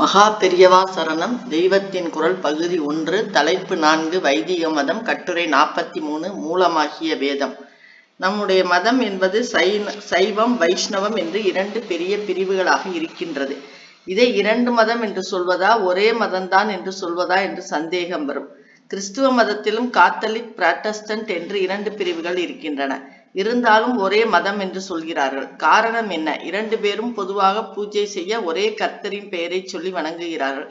மகா பெரியவா சரணம். தெய்வத்தின் குரல் பகுதி ஒன்று. தலைப்பு நான்கு. வைதிக மதம். கட்டுரை நாற்பத்தி மூணு. மூலமாகிய வேதம். நம்முடைய மதம் என்பது சைன சைவம் வைஷ்ணவம் என்று இரண்டு பெரிய பிரிவுகளாக இருக்கின்றது. இதை இரண்டு மதம் என்று சொல்வதா ஒரே மதம்தான் என்று சொல்வதா என்று சந்தேகம் வரும். கிறிஸ்துவ மதத்திலும் காத்தலிக் பிராட்டஸ்டன்ட் என்று இரண்டு பிரிவுகள் இருக்கின்றன. இருந்தாலும் ஒரே மதம் என்று சொல்கிறார்கள். காரணம் என்ன? இரண்டு பேரும் பொதுவாக பூஜை செய்ய ஒரே கர்த்தரின் பெயரை சொல்லி வணங்குகிறார்கள்.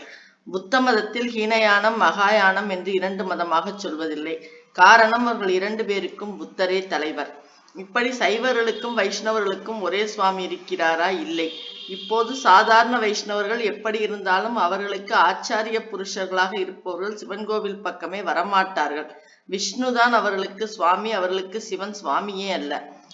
புத்த மதத்தில் ஹீனயானம் மகாயானம் என்று இரண்டு மதமாக சொல்வதில்லை. காரணம் அவர்கள் இரண்டு பேருக்கும் புத்தரே தலைவர். இப்படி சைவர்களுக்கும் வைஷ்ணவர்களுக்கும் ஒரே சுவாமி இருக்கிறாரா? இல்லை. இப்போது சாதாரண வைஷ்ணவர்கள் எப்படி இருந்தாலும் அவர்களுக்கு ஆச்சாரிய புருஷர்களாக இருப்பவர்கள் சிவன் கோவில் பக்கமே வரமாட்டார்கள். விஷ்ணுதான் அவர்களுக்கு சுவாமி அவர்களுக்கு சிவன் சுவாமியே அல்ல.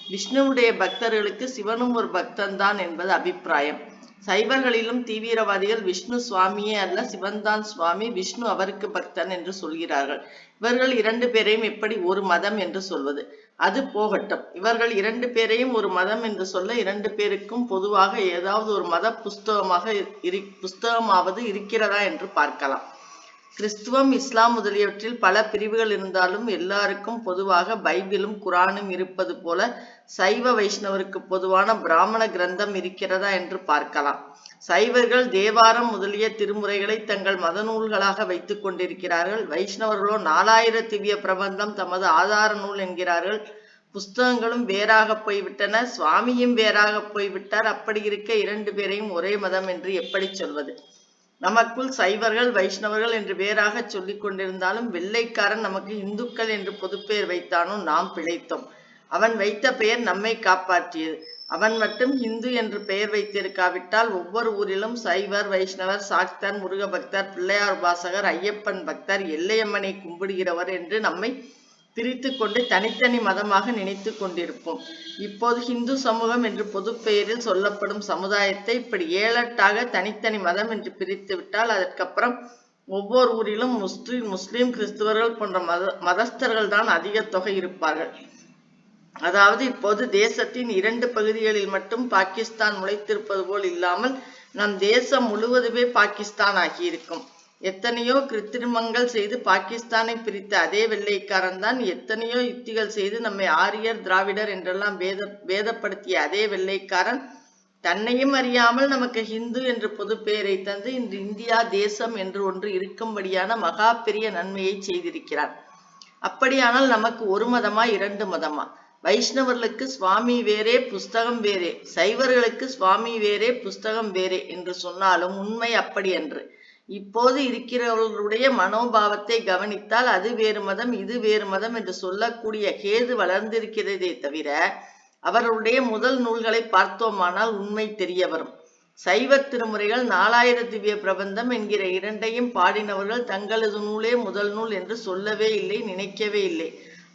விஷ்ணுவுடைய பக்தர்களுக்கு சிவனும் ஒரு பக்தன் தான் என்பது அபிப்பிராயம். சைவர்களிலும் தீவிரவாதிகள் விஷ்ணு சுவாமியே அல்ல சிவன்தான் சுவாமி விஷ்ணு அவருக்கு பக்தன் என்று சொல்கிறார்கள். இவர்கள் இரண்டு பேரையும் எப்படி ஒரு மதம் என்று சொல்வது? அது போகட்டும். இவர்கள் இரண்டு பேரையும் ஒரு மதம் என்று சொல்ல இரண்டு பேருக்கும் பொதுவாக ஏதாவது ஒரு மத புஸ்தகமாக இரு புஸ்தகமாவது இருக்கிறதா என்று பார்க்கலாம். கிறிஸ்துவம் இஸ்லாம் முதலியவற்றில் பல பிரிவுகள் இருந்தாலும் எல்லாருக்கும் பொதுவாக பைபிளும் குரானும் இருப்பது போல சைவ வைஷ்ணவருக்கு பொதுவான பிராமண கிரந்தம் இருக்கிறதா என்று பார்க்கலாம். சைவர்கள் தேவாரம் முதலிய திருமுறைகளை தங்கள் மத நூல்களாக வைத்துக் கொண்டிருக்கிறார்கள். வைஷ்ணவர்களோ நாலாயிர திவ்ய பிரபந்தம் தமது ஆதார நூல் என்கிறார்கள். புஸ்தகங்களும் வேறாக போய்விட்டன. சுவாமியும் வேறாக போய்விட்டார். அப்படி இருக்க இரண்டு பேரையும் ஒரே மதம் என்று எப்படி சொல்வது? நமக்குள் சைவர்கள் வைஷ்ணவர்கள் என்று வேறாக சொல்லிக் கொண்டிருந்தாலும் வெள்ளைக்காரன் நமக்கு இந்துக்கள் என்று பொதுப்பெயர் வைத்தானோ நாம் பிழைத்தோம். அவன் வைத்த பெயர் நம்மை காப்பாற்றியது. அவன் மட்டும் இந்து என்று பெயர் வைத்திருக்காவிட்டால் ஒவ்வொரு ஊரிலும் சைவர் வைஷ்ணவர் சாக்தர் முருக பக்தர் பிள்ளையார் உபாசகர் ஐயப்பன் பக்தர் எல்லையம்மனை கும்பிடுகிறவர் என்று நம்மை பிரித்து கொண்டு தனித்தனி மதமாக நினைத்து கொண்டிருப்போம். இப்போது ஹிந்து சமூகம் என்று பொது பெயரில் சொல்லப்படும் சமுதாயத்தை இப்படி ஏழட்டாக தனித்தனி மதம் என்று பிரித்து விட்டால் அதற்கப்புறம் ஒவ்வொரு ஊரிலும் முஸ்லிம் முஸ்லிம் கிறிஸ்துவர்கள் போன்ற மத மதஸ்தர்கள் தான் அதிக தொகை இருப்பார்கள். அதாவது இப்போது தேசத்தின் இரண்டு பகுதிகளில் மட்டும் பாகிஸ்தான் முளைத்திருப்பது போல் இல்லாமல் நம் தேசம் முழுவதுமே பாகிஸ்தான் ஆகியிருக்கும். எத்தனையோ கிருத்திரிமங்கள் செய்து பாகிஸ்தானை பிரித்த அதே வெள்ளைக்காரன் தான் எத்தனையோ யுக்திகள் செய்து நம்மை ஆரியர் திராவிடர் என்றெல்லாம் வேத வேதப்படுத்திய அதே வெள்ளைக்காரன். தன்னையும் அறியாமல் நமக்கு ஹிந்து என்று பொது பெயரை தந்து இன்று இந்தியா தேசம் என்று ஒன்று இருக்கும்படியான மகா பெரிய நன்மையை செய்திருக்கிறார் அப்படியானால் நமக்கு ஒரு மதமா இரண்டு மதமா? வைஷ்ணவர்களுக்கு சுவாமி வேறே புஸ்தகம் வேறே. சைவர்களுக்கு சுவாமி வேறே புஸ்தகம் வேறே என்று சொன்னாலும் உண்மை அப்படி என்று. இப்போது இருக்கிறவர்களுடைய மனோபாவத்தை கவனித்தால் அது வேறு மதம் இது வேறு மதம் என்று சொல்லக்கூடிய கேது வளர்ந்திருக்கிறதே தவிர அவர்களுடைய முதல் நூல்களை பார்த்தோமானால் உண்மை தெரிய வரும். சைவ திருமுறைகள் நாலாயிர திவ்ய பிரபந்தம் என்கிற இரண்டையும் பாடினவர்கள் தங்களது நூலே முதல் நூல் என்று சொல்லவே இல்லை நினைக்கவே இல்லை.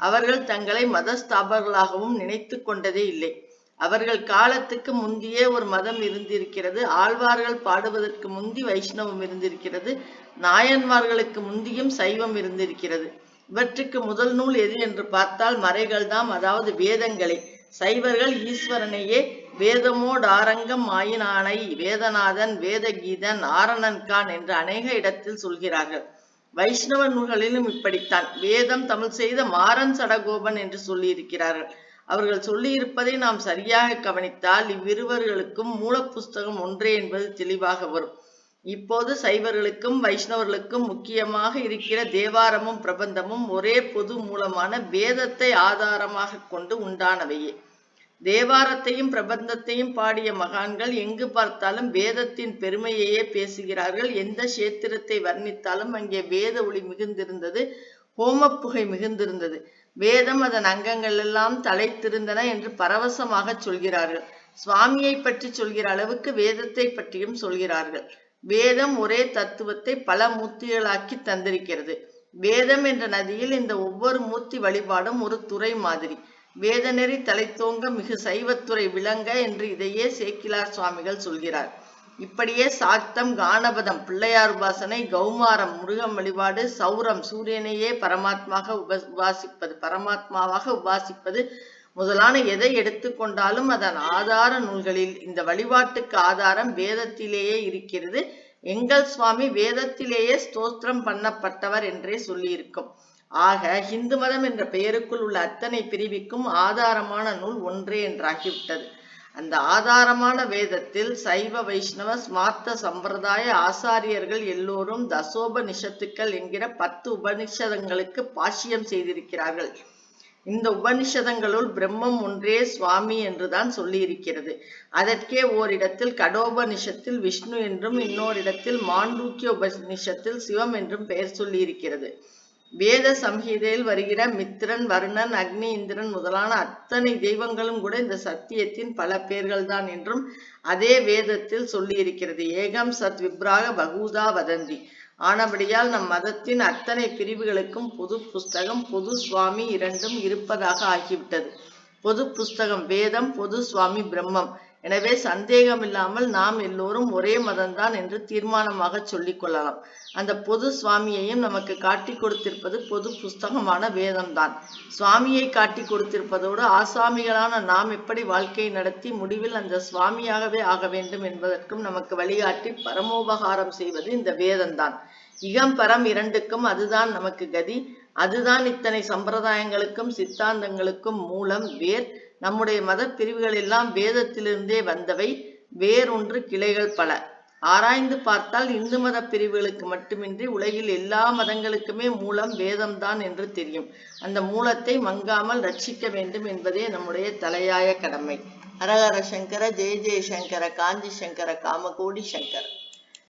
அவர்கள் தங்களை மதஸ்தாபர்களாகவும் நினைத்து கொண்டதே இல்லை. அவர்கள் காலத்துக்கு முந்தியே ஒரு மதம் இருந்திருக்கிறது ஆழ்வார்கள் பாடுவதற்கு முந்தி வைஷ்ணவம் இருந்திருக்கிறது நாயன்மார்களுக்கு முந்தியும் சைவம் இருந்திருக்கிறது. இவற்றுக்கு முதல் நூல் எது என்று பார்த்தால் மறைகள்தான் அதாவது வேதங்களே. சைவர்கள் ஈஸ்வரனையே வேதமோடாரங்கம் ஆயினானை வேதநாதன் வேதகீதன் ஆரணன்கான் என்று அநேக இடத்தில் சொல்கிறார்கள். வைஷ்ணவ நூல்களிலும் இப்படித்தான். வேதம் தமிழ் செய்த மாறன் சடகோபன் என்று சொல்லியிருக்கிறார்கள். அவர்கள் சொல்லியிருப்பதை நாம் சரியாக கவனித்தால் இவ்விருவர்களுக்கும் மூல புஸ்தகம் ஒன்றே என்பது தெளிவாக வரும். இப்போது சைவர்களுக்கும் வைஷ்ணவர்களுக்கும் முக்கியமாக இருக்கிற தேவாரமும் பிரபந்தமும் ஒரே பொது மூலமான வேதத்தை ஆதாரமாக கொண்டு உண்டானவையே. தேவாரத்தையும் பிரபந்தத்தையும் பாடிய மகான்கள் எங்கு பார்த்தாலும் வேதத்தின் பெருமையையே பேசுகிறார்கள். எந்த சேத்திரத்தை வர்ணித்தாலும் அங்கே வேத ஒளி மிகுந்திருந்தது ஹோமப்புகை மிகுந்திருந்தது. வேதம் அதன் அங்கங்கள் எல்லாம் தலைத்திருந்தன என்று பரவசமாக சொல்கிறார்கள். சுவாமியை பற்றி சொல்கிற அளவுக்கு வேதத்தை பற்றியும் சொல்கிறார்கள். வேதம் ஒரே தத்துவத்தை பல மூர்த்திகளாக்கி தந்திருக்கிறது. வேதம் என்ற நதியில் இந்த ஒவ்வொரு மூர்த்தி வழிபாடும் ஒரு துறை மாதிரி. வேதநெறி தலைத்தோங்க மிகு சைவத்துறை விளங்க என்று இதையே சேக்கிலார் சுவாமிகள் சொல்கிறார். இப்படியே சாத்தம் கானபதம் பிள்ளையார் உபாசனை கௌமாரம் முருகன் வழிபாடு சௌரம் சூரியனையே பரமாத்மாக உப உபாசிப்பது பரமாத்மாவாக உபாசிப்பது முதலான எதை எடுத்துக்கொண்டாலும் அதன் ஆதார நூல்களில் இந்த வழிபாட்டுக்கு ஆதாரம் வேதத்திலேயே இருக்கிறது. எங்கள் சுவாமி வேதத்திலேயே ஸ்தோத்திரம் பண்ணப்பட்டவர் என்றே சொல்லியிருக்கும். ஆக இந்து மதம் என்ற பெயருக்குள் உள்ள அத்தனை பிரிவிக்கும் ஆதாரமான நூல் ஒன்றே என்றாகிவிட்டது. அந்த ஆதாரமான வேதத்தில் சைவ வைஷ்ணவ ஸ்மார்த்த சம்பிரதாய ஆசாரியர்கள் எல்லோரும் தசோபனிஷத்துக்கள் என்கிற பத்து உபனிஷதங்களுக்கு பாஷ்யம் செய்திருக்கிறார்கள். இந்த உபனிஷதங்களுள் பிரம்மம் ஒன்றே சுவாமி என்றுதான் சொல்லியிருக்கிறது. அதற்கே ஓரிடத்தில் கடோபனிஷத்தில் விஷ்ணு என்றும் இன்னோரிடத்தில் மாண்டூக்கிய உபனிஷத்தில் சிவம் என்றும் பெயர் சொல்லியிருக்கிறது. வேத சம்ஹிதையில் வருகிற மித்திரன் வருணன் அக்னி இந்திரன் முதலான அத்தனை தெய்வங்களும் கூட இந்த சத்தியத்தின் பல பேர்கள் தான் என்றும் அதே வேதத்தில் சொல்லியிருக்கிறது. ஏகம் சத் விப்ராக பகூதா வதந்தி. ஆனபடியால் நம் மதத்தின் அத்தனை பிரிவுகளுக்கும் பொது புஸ்தகம் பொது சுவாமி இரண்டும் இருப்பதாக ஆகிவிட்டது. பொது புஸ்தகம் வேதம் பொது சுவாமி பிரம்மம். எனவே சந்தேகமில்லாமல் நாம் எல்லோரும் ஒரே மதம்தான் என்று தீர்மானமாக சொல்லிக் கொள்ளலாம். அந்த பொது சுவாமியையும் நமக்கு காட்டி கொடுத்திருப்பது பொது புஸ்தகமான வேதம்தான். சுவாமியை காட்டி கொடுத்திருப்பதோடு ஆசாமிகளான நாம் எப்படி வாழ்க்கையை நடத்தி முடிவில் அந்த சுவாமியாகவே ஆக வேண்டும் என்பதற்கும் நமக்கு வழிகாட்டி பரமோபகாரம் செய்வது இந்த வேதம்தான். இகம் பரம் இரண்டுக்கும் அதுதான் நமக்கு கதி. அதுதான் இத்தனை சம்பிரதாயங்களுக்கும் சித்தாந்தங்களுக்கும் மூலம் வேர் நம்முடைய மத பிரிவுகள் எல்லாம் வேதத்திலிருந்தே வந்தவை வேறொன்று கிளைகள் பல. ஆராய்ந்து பார்த்தால் இந்து மத பிரிவுகளுக்கு மட்டுமின்றி உலகில் எல்லா மதங்களுக்குமே மூலம் வேதம்தான் என்று தெரியும். அந்த மூலத்தை மங்காமல் ரட்சிக்க வேண்டும் என்பதே நம்முடைய தலையாய கடமை. ஹரஹர சங்கர ஜெய ஜெய சங்கர காஞ்சி சங்கர காமகோடி சங்கர்.